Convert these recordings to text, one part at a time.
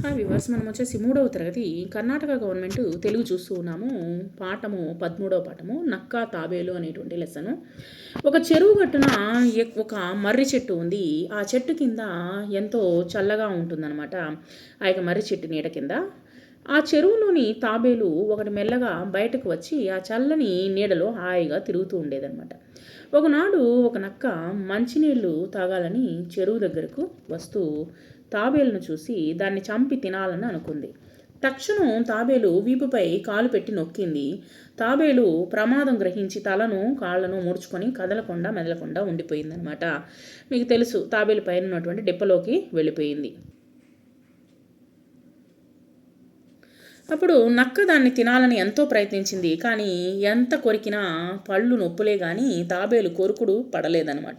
Hi viewers మనం వచ్చేసి మూడవ తరగతి. కర్ణాటక గవర్నమెంట్ తెలుగు చూస్తూ ఉన్నాము. పాఠము పదమూడవ పాఠము నక్క తాబేలు అనేటువంటి లెసను. ఒక చెరువు గట్టున ఒక మర్రి చెట్టు ఉంది. ఆ చెట్టు కింద ఎంతో చల్లగా ఉంటుందన్నమాట. ఆ యొక్క మర్రి చెట్టు నీడ కింద? ఆ చెరువులోని తాబేలు ఒకటి మెల్లగా బయటకు వచ్చి ఆ చల్లని నీడలో హాయిగా తిరుగుతూ ఉండేదన్నమాట. ఒకనాడు ఒక నక్క మంచినీళ్ళు తాగాలని చెరువు దగ్గరకు వస్తూ తాబేలును చూసి దాన్ని చంపి తినాలని అనుకుంది. తక్షణం తాబేలు వీపుపై కాలు పెట్టి నొక్కింది. తాబేలు ప్రమాదం గ్రహించి తలను కాళ్ళను ముడుచుకొని కదలకుండా మెదలకుండా ఉండిపోయిందనమాట మీకు తెలుసు తాబేలు పైన ఉన్నటువంటి డిప్పలోకి వెళ్ళిపోయింది. అప్పుడు నక్క దాన్ని తినాలని ఎంతో ప్రయత్నించింది. కానీ ఎంత కొరికినా పళ్ళు నొప్పులే కానీ తాబేలు కొరుకుడు పడలేదనమాట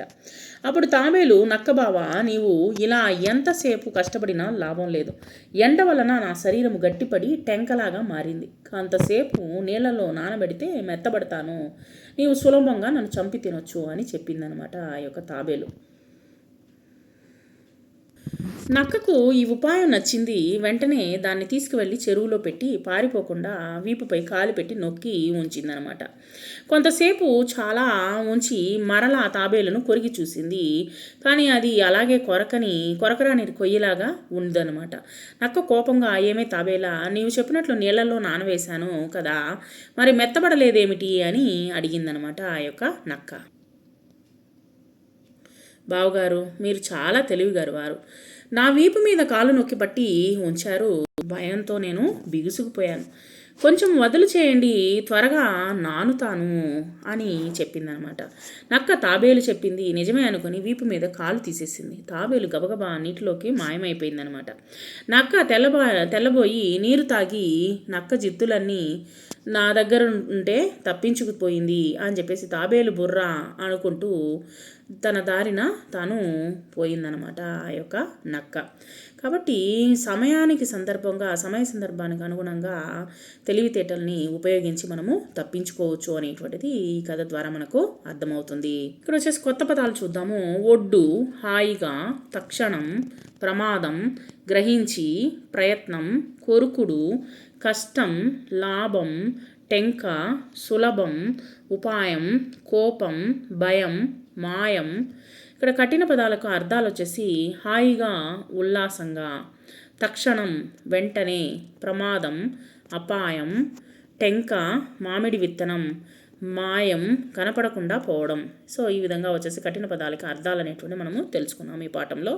అప్పుడు తాబేలు నక్క బావ నీవు ఇలా ఎంతసేపు కష్టపడినా లాభం లేదు. ఎండ వలన నా శరీరం గట్టిపడి టెంకలాగా మారింది. అంతసేపు నీళ్ళలో నానబెడితే మెత్తబడతాను. నీవు సులభంగా నన్ను చంపి తినొచ్చు అని చెప్పిందనమాట ఆ యొక్క తాబేలు. నక్కకు ఈ ఉపాయం నచ్చింది. వెంటనే దాన్ని తీసుకువెళ్ళి చెరువులో పెట్టి పారిపోకుండా వీపుపై కాలు పెట్టి నొక్కి ఉంచిందనమాట. కొంతసేపు చాలా ఉంచి మరలా తాబేలను కొరిగి చూసింది. కానీ అది అలాగే కొరకని కొరకరాని కొయ్యలాగా ఉందన్నమాట నక్క కోపంగా ఏమే తాబేలా నీవు చెప్పినట్లు నీళ్ళల్లో నానవేశాను కదా మరి మెత్తబడలేదేమిటి? అని అడిగిందనమాట ఆ యొక్క నక్క. బావగారు మీరు చాలా తెలివిగారు వారు. నా వీపు మీద కాలు నొక్కి పట్టి ఉంచారు. భయంతో నేను బిగుసుకుపోయాను. కొంచెం వదులు చేయండి త్వరగా నానుతాను అని చెప్పిందనమాట. నక్క తాబేలు చెప్పింది నిజమే అనుకుని వీపు మీద కాలు తీసేసింది. తాబేలు గబగబా నీటిలోకి మాయమైపోయిందనమాట. నక్క తెల్లబా తెల్లబోయి నీరు తాగి నక్క జిత్తులన్నీ నా దగ్గర ఉంటే తప్పించుకుపోయింది అని చెప్పేసి తాబేలు బుర్ర అనుకుంటూ తన దారిన తాను పోయిందనమాట ఆ యొక్క నక్క. కాబట్టి సమయానికి సందర్భంగా సమయ సందర్భానికి అనుగుణంగా తెలివితేటల్ని ఉపయోగించి మనము తప్పించుకోవచ్చు అనేటువంటిది ఈ కథ ద్వారా మనకు అర్థమవుతుంది. ఇక్కడ వచ్చేసి కొత్త పదాలు చూద్దాము. ఒడ్డు హాయిగా తక్షణం ప్రమాదం గ్రహించి ప్రయత్నం కొరుకుడు కష్టం లాభం టెంక సులభం ఉపాయం కోపం భయం మాయం. ఇక్కడ కఠిన పదాలకు అర్థాలు వచ్చేసి హాయిగా ఉల్లాసంగా. తక్షణం వెంటనే ప్రమాదం అపాయం టెంక మామిడి విత్తనం మాయం కనపడకుండా పోవడం. సో ఈ విధంగా వచ్చేసి కఠిన పదాలకి అర్థాలు అనేటువంటి మనము తెలుసుకున్నాం ఈ పాఠంలో.